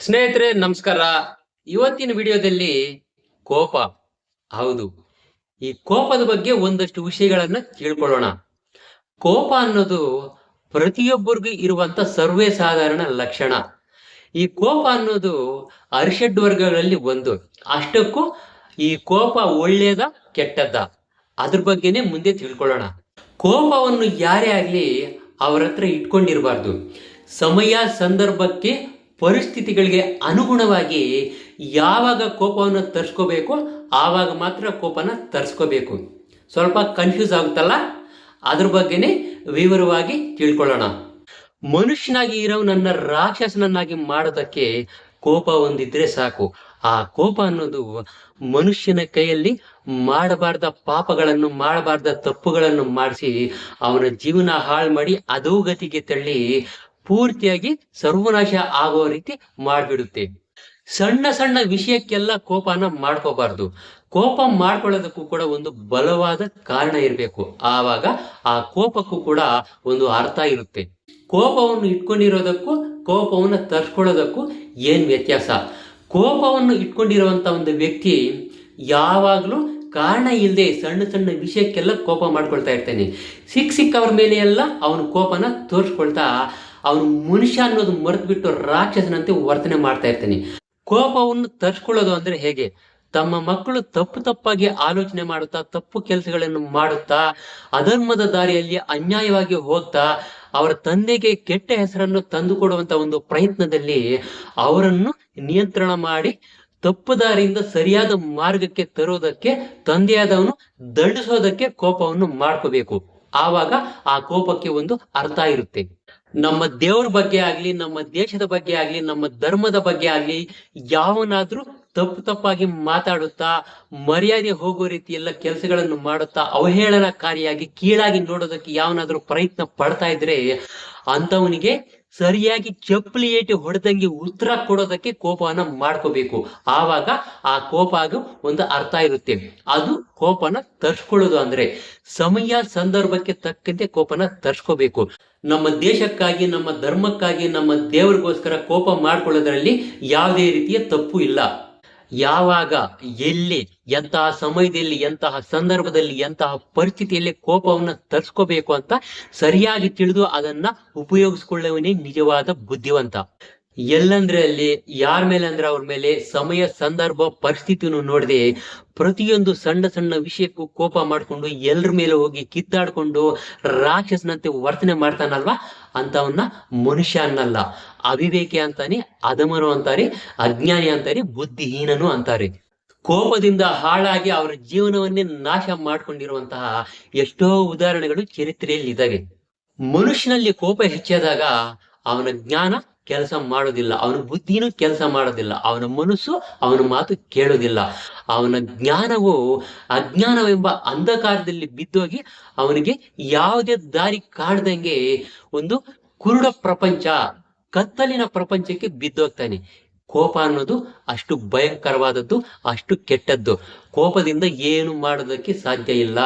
ಸ್ನೇಹಿತರೆ, ನಮಸ್ಕಾರ. ಇವತ್ತಿನ ವಿಡಿಯೋದಲ್ಲಿ ಕೋಪ. ಹೌದು. ಈ ಕೋಪದ ಬಗ್ಗೆ ಒಂದಷ್ಟು ವಿಷಯಗಳನ್ನ ತಿಳ್ಕೊಳ್ಳೋಣ. ಕೋಪ ಅನ್ನೋದು ಪ್ರತಿಯೊಬ್ಬರಿಗೂ ಇರುವಂತ ಸರ್ವೇ ಸಾಧಾರಣ ಲಕ್ಷಣ. ಈ ಕೋಪ ಅನ್ನೋದು ಅರಿಷಡ್ ವರ್ಗಗಳಲ್ಲಿ ಒಂದು. ಅಷ್ಟಕ್ಕೂ ಈ ಕೋಪ ಒಳ್ಳೆಯದ, ಕೆಟ್ಟದ್ದ? ಅದ್ರ ಬಗ್ಗೆನೇ ಮುಂದೆ ತಿಳ್ಕೊಳ್ಳೋಣ. ಕೋಪವನ್ನು ಯಾರೇ ಆಗ್ಲಿ ಅವರ ಹತ್ರ ಇಟ್ಕೊಂಡಿರಬಾರ್ದು. ಸಮಯ, ಸಂದರ್ಭಕ್ಕೆ ಪರಿಸ್ಥಿತಿಗಳಿಗೆ ಅನುಗುಣವಾಗಿ ಯಾವಾಗ ಕೋಪವನ್ನು ತರಿಸ್ಕೋಬೇಕು ಆವಾಗ ಮಾತ್ರ ಕೋಪನ ತರಿಸ್ಕೋಬೇಕು. ಸ್ವಲ್ಪ ಕನ್ಫ್ಯೂಸ್ ಆಗುತ್ತಲ್ಲ? ಅದ್ರ ಬಗ್ಗೆನೇ ವಿವರವಾಗಿ ತಿಳ್ಕೊಳ್ಳೋಣ. ಮನುಷ್ಯನಾಗಿ ಇರೋನನ್ನ ರಾಕ್ಷಸನನ್ನಾಗಿ ಮಾಡೋದಕ್ಕೆ ಕೋಪ ಒಂದಿದ್ರೆ ಸಾಕು. ಆ ಕೋಪ ಅನ್ನೋದು ಮನುಷ್ಯನ ಕೈಯಲ್ಲಿ ಮಾಡಬಾರ್ದ ಪಾಪಗಳನ್ನು, ಮಾಡಬಾರ್ದ ತಪ್ಪುಗಳನ್ನು ಮಾಡಿಸಿ ಅವನ ಜೀವನ ಹಾಳು ಮಾಡಿ ಅಧೋಗತಿಗೆ ತಳ್ಳಿ ಪೂರ್ತಿಯಾಗಿ ಸರ್ವನಾಶ ಆಗೋ ರೀತಿ ಮಾಡಿಬಿಡುತ್ತೆ ಸಣ್ಣ ಸಣ್ಣ ವಿಷಯಕ್ಕೆಲ್ಲ ಕೋಪನ ಮಾಡ್ಕೋಬಾರ್ದು. ಕೋಪ ಮಾಡ್ಕೊಳ್ಳೋದಕ್ಕೂ ಕೂಡ ಒಂದು ಬಲವಾದ ಕಾರಣ ಇರಬೇಕು. ಆವಾಗ ಆ ಕೋಪಕ್ಕೂ ಕೂಡ ಒಂದು ಅರ್ಥ ಇರುತ್ತೆ. ಕೋಪವನ್ನು ಇಟ್ಕೊಂಡಿರೋದಕ್ಕೂ, ಕೋಪವನ್ನು ತರ್ಸ್ಕೊಳ್ಳೋದಕ್ಕೂ ಏನು ವ್ಯತ್ಯಾಸ? ಕೋಪವನ್ನು ಇಟ್ಕೊಂಡಿರುವಂತ ಒಂದು ವ್ಯಕ್ತಿ ಯಾವಾಗಲೂ ಕಾರಣ ಇಲ್ಲದೆ ಸಣ್ಣ ಸಣ್ಣ ವಿಷಯಕ್ಕೆಲ್ಲ ಕೋಪ ಮಾಡ್ಕೊಳ್ತಾ ಇರ್ತಾನೆ. ಸಿಕ್ಕ ಸಿಕ್ಕವ್ರ ಮೇಲೆ ಎಲ್ಲ ಅವನು ಕೋಪನ ತೋರಿಸ್ಕೊಳ್ತಾ ಅವನು ಮನುಷ್ಯ ಅನ್ನೋದು ಮರೆತು ಬಿಟ್ಟು ರಾಕ್ಷಸನಂತೆ ವರ್ತನೆ ಮಾಡ್ತಾ ಇರ್ತಾನೆ. ಕೋಪವನ್ನು ತರ್ಸ್ಕೊಳ್ಳೋದು ಅಂದ್ರೆ ಹೇಗೆ? ತಮ್ಮ ಮಕ್ಕಳು ತಪ್ಪು ತಪ್ಪಾಗಿ ಆಲೋಚನೆ ಮಾಡುತ್ತಾ, ತಪ್ಪು ಕೆಲಸಗಳನ್ನು ಮಾಡುತ್ತಾ, ಅಧರ್ಮದ ದಾರಿಯಲ್ಲಿ ಅನ್ಯಾಯವಾಗಿ ಹೋಗ್ತಾ, ಅವರ ತಂದೆಗೆ ಕೆಟ್ಟ ಹೆಸರನ್ನು ತಂದುಕೊಡುವಂತ ಒಂದು ಪ್ರಯತ್ನದಲ್ಲಿ ಅವರನ್ನು ನಿಯಂತ್ರಣ ಮಾಡಿ, ತಪ್ಪು ದಾರಿಯಿಂದ ಸರಿಯಾದ ಮಾರ್ಗಕ್ಕೆ ತರೋದಕ್ಕೆ, ತಂದೆಯಾದವನು ದಂಡಿಸೋದಕ್ಕೆ ಕೋಪವನ್ನು ಮಾಡ್ಕೋಬೇಕು. ಆವಾಗ ಆ ಕೋಪಕ್ಕೆ ಒಂದು ಅರ್ಥ ಇರುತ್ತೆ. ನಮ್ಮ ದೇವ್ರ ಬಗ್ಗೆ ಆಗ್ಲಿ, ನಮ್ಮ ದೇಶದ ಬಗ್ಗೆ ಆಗ್ಲಿ, ನಮ್ಮ ಧರ್ಮದ ಬಗ್ಗೆ ಆಗ್ಲಿ ಯಾವನಾದ್ರೂ ತಪ್ಪು ತಪ್ಪಾಗಿ ಮಾತಾಡುತ್ತಾ, ಮರ್ಯಾದೆ ಹೋಗೋ ರೀತಿ ಎಲ್ಲ ಕೆಲಸಗಳನ್ನು ಮಾಡುತ್ತಾ, ಅವಹೇಳನಕಾರಿಯಾಗಿ ಕೀಳಾಗಿ ನೋಡೋದಕ್ಕೆ ಯಾವನಾದ್ರೂ ಪ್ರಯತ್ನ ಪಡ್ತಾ ಇದ್ರೆ ಅಂತವನಿಗೆ ಸರಿಯಾಗಿ ಚಪ್ಪಲಿ ಏಟಿ ಹೊಡೆದಂಗೆ ಉತ್ತರ ಕೊಡೋದಕ್ಕೆ ಕೋಪವನ್ನ ಮಾಡ್ಕೋಬೇಕು. ಆವಾಗ ಆ ಕೋಪ ಆಗು ಒಂದು ಅರ್ಥ ಇರುತ್ತೆ. ಅದು ಕೋಪನ ತರ್ಸ್ಕೊಳ್ಳೋದು ಅಂದ್ರೆ ಸಮಯ ಸಂದರ್ಭಕ್ಕೆ ತಕ್ಕಂತೆ ಕೋಪನ ತರ್ಸ್ಕೋಬೇಕು. ನಮ್ಮ ದೇಶಕ್ಕಾಗಿ, ನಮ್ಮ ಧರ್ಮಕ್ಕಾಗಿ, ನಮ್ಮ ದೇವರಿಗೋಸ್ಕರ ಕೋಪ ಮಾಡ್ಕೊಳ್ಳೋದ್ರಲ್ಲಿ ಯಾವುದೇ ರೀತಿಯ ತಪ್ಪು ಇಲ್ಲ. ಯಾವಾಗ, ಎಲ್ಲಿ, ಎಂತಹ ಸಮಯದಲ್ಲಿ, ಎಂತಹ ಸಂದರ್ಭದಲ್ಲಿ, ಎಂತಹ ಪರಿಸ್ಥಿತಿಯಲ್ಲಿ ಕೋಪವನ್ನು ತರಿಸ್ಕೋಬೇಕು ಅಂತ ಸರಿಯಾಗಿ ತಿಳಿದು ಅದನ್ನ ಉಪಯೋಗಿಸ್ಕೊಳ್ಳುವನೇ ನಿಜವಾದ ಬುದ್ಧಿವಂತ. ಎಲ್ಲಂದ್ರೆ ಅಲ್ಲಿ ಯಾರ ಮೇಲೆ ಅಂದ್ರೆ ಅವ್ರ ಮೇಲೆ ಸಮಯ, ಸಂದರ್ಭ, ಪರಿಸ್ಥಿತಿನೂ ನೋಡದೆ ಪ್ರತಿಯೊಂದು ಸಣ್ಣ ಸಣ್ಣ ವಿಷಯಕ್ಕೂ ಕೋಪ ಮಾಡ್ಕೊಂಡು ಎಲ್ರ ಮೇಲೆ ಹೋಗಿ ಕಿತ್ತಾಡ್ಕೊಂಡು ರಾಕ್ಷಸನಂತೆ ವರ್ತನೆ ಮಾಡ್ತಾನಲ್ವಾ? ಅಂತವನ್ನ ಮನುಷ್ಯ ಅನ್ನಲ್ಲ. ಅವಿವೇಕಿ ಅಂತಾನೆ ಅಧಮರು ಅಂತಾರೆ, ಅಜ್ಞಾನಿ ಅಂತಾರೆ, ಬುದ್ಧಿಹೀನನು ಅಂತಾರೆ. ಕೋಪದಿಂದ ಹಾಳಾಗಿ ಅವರ ಜೀವನವನ್ನೇ ನಾಶ ಮಾಡ್ಕೊಂಡಿರುವಂತಹ ಎಷ್ಟೋ ಉದಾಹರಣೆಗಳು ಚರಿತ್ರೆಯಲ್ಲಿ ಇದ್ದಾವೆ ಮನುಷ್ಯನಲ್ಲಿ ಕೋಪ ಹೆಚ್ಚಾದಾಗ ಅವನ ಜ್ಞಾನ ಕೆಲಸ ಮಾಡೋದಿಲ್ಲ ಅವನ ಬುದ್ಧಿನೂ ಕೆಲಸ ಮಾಡೋದಿಲ್ಲ ಅವನ ಮನಸ್ಸು ಅವನ ಮಾತು ಕೇಳೋದಿಲ್ಲ ಅವನ ಜ್ಞಾನವು ಅಜ್ಞಾನವೆಂಬ ಅಂಧಕಾರದಲ್ಲಿ ಬಿದ್ದೋಗಿ ಅವನಿಗೆ ಯಾವುದೇ ದಾರಿ ಕಾಡ್ದಂಗೆ ಒಂದು ಕುರುಡ ಪ್ರಪಂಚ, ಕತ್ತಲಿನ ಪ್ರಪಂಚಕ್ಕೆ ಬಿದ್ದೋಗ್ತಾನೆ. ಕೋಪ ಅನ್ನೋದು ಅಷ್ಟು ಭಯಂಕರವಾದದ್ದು, ಅಷ್ಟು ಕೆಟ್ಟದ್ದು. ಕೋಪದಿಂದ ಏನು ಮಾಡೋದಕ್ಕೆ ಸಾಧ್ಯ ಇಲ್ಲ.